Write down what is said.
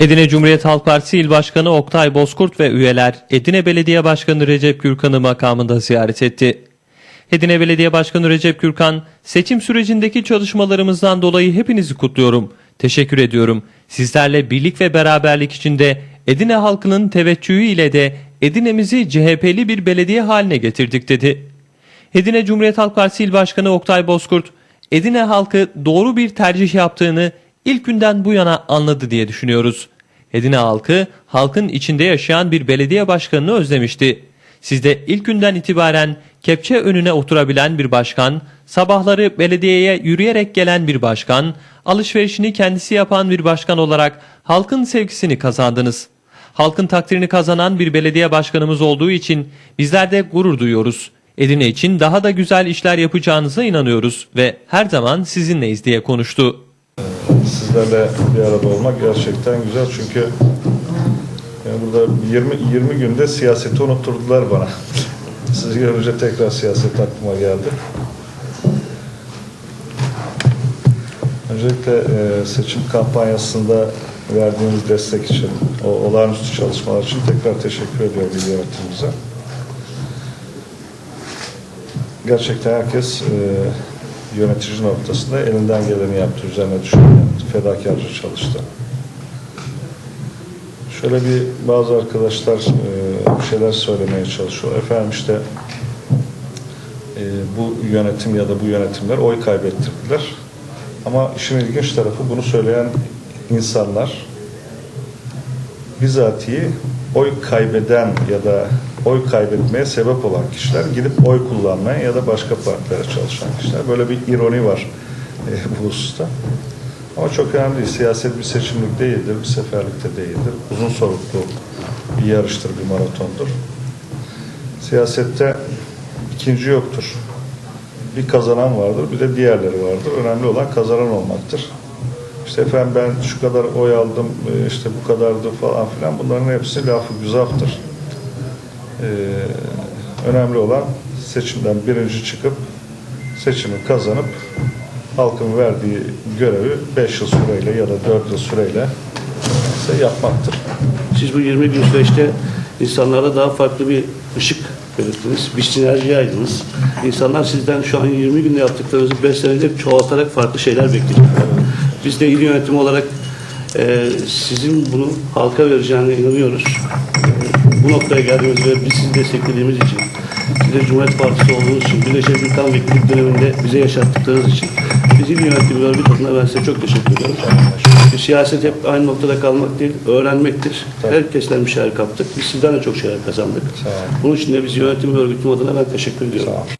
Edirne Cumhuriyet Halk Partisi İl Başkanı Oktay Bozkurt ve üyeler Edirne Belediye Başkanı Recep Gürkan'ı makamında ziyaret etti. Edirne Belediye Başkanı Recep Gürkan, seçim sürecindeki çalışmalarımızdan dolayı hepinizi kutluyorum. Teşekkür ediyorum. Sizlerle birlik ve beraberlik içinde Edirne halkının teveccühü ile de Edirne'mizi CHP'li bir belediye haline getirdik dedi. Edirne Cumhuriyet Halk Partisi İl Başkanı Oktay Bozkurt, Edirne halkı doğru bir tercih yaptığını ilk günden bu yana anladı diye düşünüyoruz. Edirne halkı, halkın içinde yaşayan bir belediye başkanını özlemişti. Siz de ilk günden itibaren kepçe önüne oturabilen bir başkan, sabahları belediyeye yürüyerek gelen bir başkan, alışverişini kendisi yapan bir başkan olarak halkın sevgisini kazandınız. Halkın takdirini kazanan bir belediye başkanımız olduğu için bizler de gurur duyuyoruz. Edirne için daha da güzel işler yapacağınıza inanıyoruz ve her zaman sizinleyiz diye konuştu. Sizlerle bir arada olmak gerçekten güzel çünkü yani burada 20 20 günde siyaseti unutturdular bana. Sizi görünce tekrar siyaset aklıma geldi. Öncelikle e, seçim kampanyasında verdiğiniz destek için, o olağanüstü çalışmalar için tekrar teşekkür ediyorum il yönetimimize. Gerçekten herkes e, yönetici noktasında elinden geleni yaptı, üzerine düşeni yaptı, fedakarca çalıştı. Şöyle bir bazı arkadaşlar e, şeyler söylemeye çalışıyor. Efendim işte e, bu yönetim ya da bu yönetimler oy kaybettirdiler. Ama işin ilginç tarafı bunu söyleyen insanlar bizatihi oy kaybeden ya da oy kaybetmeye sebep olan kişiler gidip oy kullanmaya ya da başka partilere çalışan kişiler. Böyle bir ironi var e, bu hususta. Ama çok önemli. Siyaset bir seçimlik değildir, bir seferlikte değildir. Uzun soluklu bir yarıştır, bir maratondur. Siyasette ikinci yoktur. Bir kazanan vardır, bir de diğerleri vardır. Önemli olan kazanan olmaktır. İşte efendim ben şu kadar oy aldım, e, işte bu kadardı falan filan bunların hepsi lafı güzaftır. Ee, önemli olan seçimden birinci çıkıp seçimi kazanıp halkın verdiği görevi 5 yıl süreyle ya da 4 yıl süreyle ise yapmaktır. Siz bu 20 gün süreçte insanlara daha farklı bir ışık belirttiniz. Bir sinerji yaydınız. İnsanlar sizden şu an 20 günde yaptıklarınızı 5 senede çoğaltarak farklı şeyler bekliyorlar. Biz de il yönetimi olarak e, sizin bunu halka vereceğine inanıyoruz. E, bu noktaya geldiğimiz ve biz sizi desteklediğimiz için, siz de Cumhuriyet Partisi olduğunuz için, Birleşik Ülkan Vekillik döneminde bize yaşattıklarınız için biz il yönetimi örgüt adına ben size çok teşekkür ediyorum. Çünkü siyaset hep aynı noktada kalmak değil, öğrenmektir. Herkesten bir şeyler kaptık. Biz sizden de çok şeyler kazandık. Bunun için de biz yönetim ve örgütüm adına ben teşekkür ediyorum.